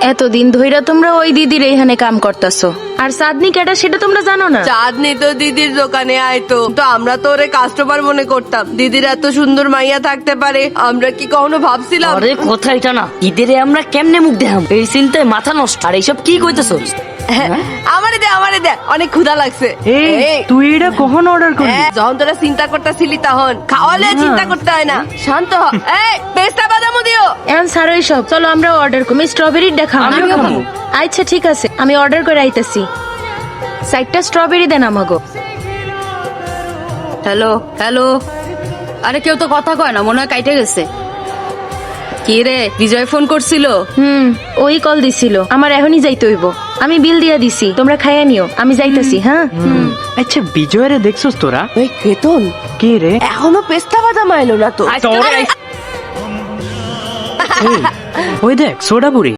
এতদিন ধইরা তোমরা ওই দিদির এইখানে কাম করতাছো। আর চাঁদনি কেটা সেটা তোমরা জানো না? চাঁদনি তো দিদির দোকানে আইতো। তো আমরা তো ওরে কাস্টমার মনে করতাম। দিদির এত সুন্দর মাইয়া থাকতে পারে আমরা কি কখনো ভাবছিলাম? আরে কোথায় এটা না? দিদিরে আমরা কেমনে মুখ দেখাম? এই চিন্তায় মাথা নষ্ট। আর এইসব কি কইতেছো? আমারে দে আমারে দে। অনেক ক্ষুধা লাগছে। এই তুই এটা কখন অর্ডার করলি? হ্যাঁ, যখন তোরা চিন্তা করতেছিলি তখন। খাওয়ালে চিন্তা করতে হয় না। শান্ত হ। এই পেস্তা বাদামও দিও। এখন সব। চলো আমরা অর্ডার করি। স্ট্রবেরির দেখাও আমিও খাব। আচ্ছা ঠিক আছে। আমি অর্ডার করে আইতাছি। সাইডটা স্ট্রবেরি দেন আমাগো। হ্যালো হ্যালো আরে কেউ তো কথা কয় না মনে হয় কাইটে গেছে। কি রে বিজয় ফোন করছিল? হুম ওই কল দিছিল। আমার এখনই যাইতে হইব। আমি বিল দিয়া দিছি তোমরা খাইয়া নিও। আমি যাইতাছি হ্যাঁ? আচ্ছা বিজয় রে দেখছস তোরা? ওই কেতন? কে রে? এখনও পেস্তা বাদাম আইলো না তো? ওই দেখ সোডা বুড়ি